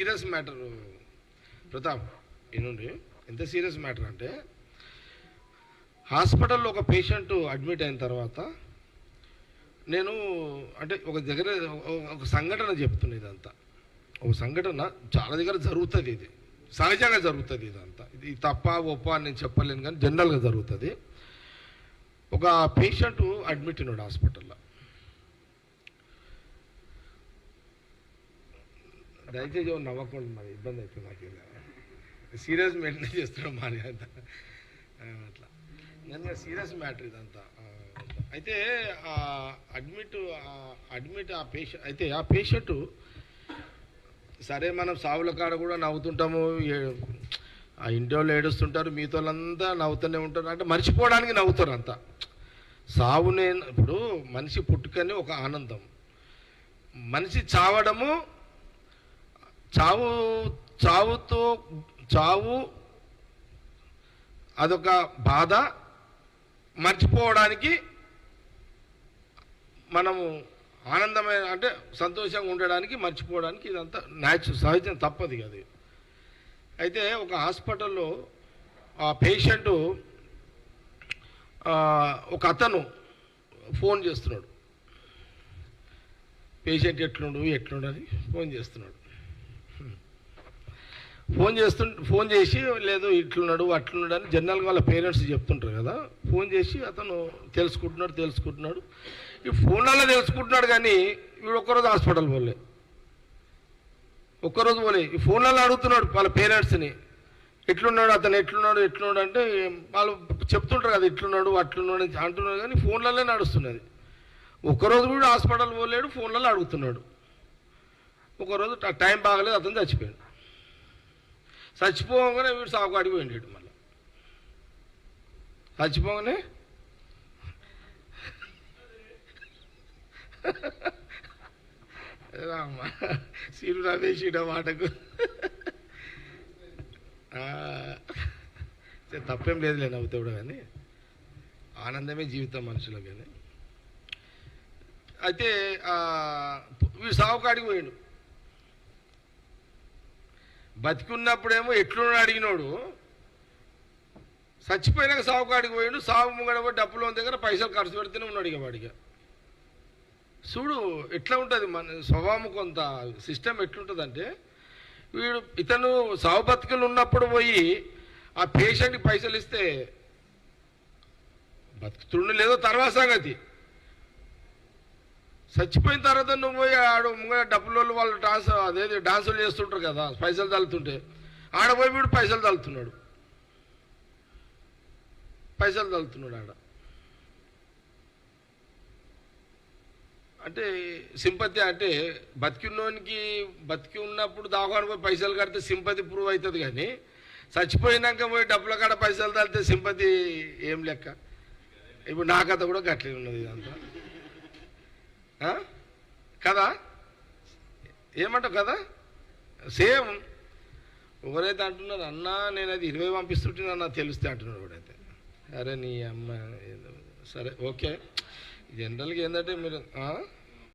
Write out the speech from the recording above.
Serious matter Pratap ఏనుండి ఎంత serious matter అంటే హాస్పిటల్లో ఒక పేషెంట్ అడ్మిట్ అయిన తర్వాత నేను అంటే ఒక దగ్గర ఒక- సంఘటన చెప్తున్నా ఇదంతా. ఒక సంఘటన చాలా దగ్గర జరుగుతుంది ఇది. సహజంగా జరుగుతుంది ఇదంతా. ఇది తప్ప ఒప్ప అని నేను చెప్పలేను కానీ జనరల్గా జరుగుతుంది. ఒక పేషెంట్ అడ్మిట్ అయినాడు హాస్పిటల్లో. దయచేసి నవ్వకుండా మరి ఇబ్బంది అవుతుంది నాకు ఇలా. సీరియస్ మెయింటైన్ చేస్తున్నాం మరి అంత. అట్లా. నేను సీరియస్ మ్యాటర్ ఇదంతా. అయితే అడ్మిట్ అడ్మిట్ ఆ పేషెంట్ అయితే ఆ పేషెంట్ సరే మనం సావుల కాడ కూడా నవ్వుతుంటాము ఆ ఇంటి వాళ్ళు ఏడుస్తుంటారు మీతో వాళ్ళంతా నవ్వుతూనే ఉంటారు అంటే మర్చిపోవడానికి నవ్వుతారు అంతా. సావునే ఇప్పుడు మనిషి పుట్టుకని ఒక ఆనందం. మనిషి చావడము చావు చావుతో చావు అదొక బాధ. మర్చిపోవడానికి మనము ఆనందమైన అంటే సంతోషంగా ఉండడానికి మర్చిపోవడానికి ఇదంతా న్యాచురల్ సహజం తప్పదు అది. అయితే ఒక హాస్పిటల్లో ఆ పేషెంటు ఒక అతను ఫోన్ చేస్తున్నాడు. పేషెంట్ ఎట్లుండు ఎట్లుండని ఫోన్ చేస్తున్నాడు. ఫోన్ చేస్తు ఫోన్ చేసి లేదు ఇట్లున్నాడు అట్లున్నాడు అని జనరల్గా వాళ్ళ పేరెంట్స్ చెప్తుంటారు కదా. ఫోన్ చేసి అతను తెలుసుకుంటున్నాడు తెలుసుకుంటున్నాడు. ఈ ఫోన్లలో తెలుసుకుంటున్నాడు కానీ వీడు ఒక్కరోజు హాస్పిటల్ పోలే. ఒక్కరోజు పోలే. ఈ ఫోన్లలో అడుగుతున్నాడు వాళ్ళ పేరెంట్స్ని. ఎట్లున్నాడు అతను ఎట్లున్నాడు ఎట్లున్నాడు అంటే వాళ్ళు చెప్తుంటారు కదా ఇట్లున్నాడు అట్లున్నాడు అంటున్నాడు కానీ ఫోన్లలోనే నడుస్తున్నది. ఒక్కరోజు కూడా హాస్పిటల్ పోలేడు ఫోన్లలో అడుగుతున్నాడు. ఒకరోజు టైం బాగలేదు అతను చచ్చిపోయాడు. చచ్చిపోగానే వీడు సాగు అడిగిపోయిండు మళ్ళీ. చచ్చిపోగానే? రామ్మ సీరు రమేష్ మాటకు. సరే, తప్పేం లేదులే నవ్వుతాడు కానీ. ఆనందమే జీవితం మనుషులు కానీ. అయితే వీడు సావుకాడికి పోయిండు. బతికున్నప్పుడేమో ఎట్లున్నాడు అడిగినోడు. చచ్చిపోయినాక సావుకాడికి పోయిండు సాగు ముంగడ పోయి దగ్గర పైసలు ఖర్చు పెడితేనే ఉన్నాడు ఇక వాడిగా చూడు ఎట్లా ఉంటుంది మన స్వభావం కొంత సిస్టమ్ ఎట్లుంటుందంటే వీడు ఇతను సావు బతుకులు ఉన్నప్పుడు పోయి ఆ పేషెంట్కి పైసలు ఇస్తే బతుకుతుండు లేదో తర్వాత సంగతి. చచ్చిపోయిన తర్వాత నువ్వు పోయి ఆడు ముంగ డబ్బులు వాళ్ళు డాన్స్ అదేది డాన్సులు చేస్తుంటారు కదా పైసలు తల్లుతుంటే ఆడ పోయి వీడు పైసలు తల్లుతున్నాడు పైసలు తల్లుతున్నాడు ఆడ. అంటే సింపతి అంటే బతికిన్నోనికి బతికి ఉన్నప్పుడు దాగాను పోయి పైసలు కడితే సింపతి ప్రూవ్ అవుతుంది కానీ చచ్చిపోయినాక పోయి డబ్బుల కాడ పైసలు తల్లితే సింపతి ఏం లెక్క? ఇప్పుడు నా కథ కూడా గట్లే ఉన్నది ఇదంతా. కదా? ఏమంటావు కదా? సేమ్. ఎవరైతే అంటున్నారు అన్నా నేను అది ఇరవై పంపిస్తుంటే నాకు తెలుస్తే అంటున్నాడు ఎవడైతే అరే నీ అమ్మ ఏదో సరే ఓకే. జనరల్గా ఏంటంటే మీరు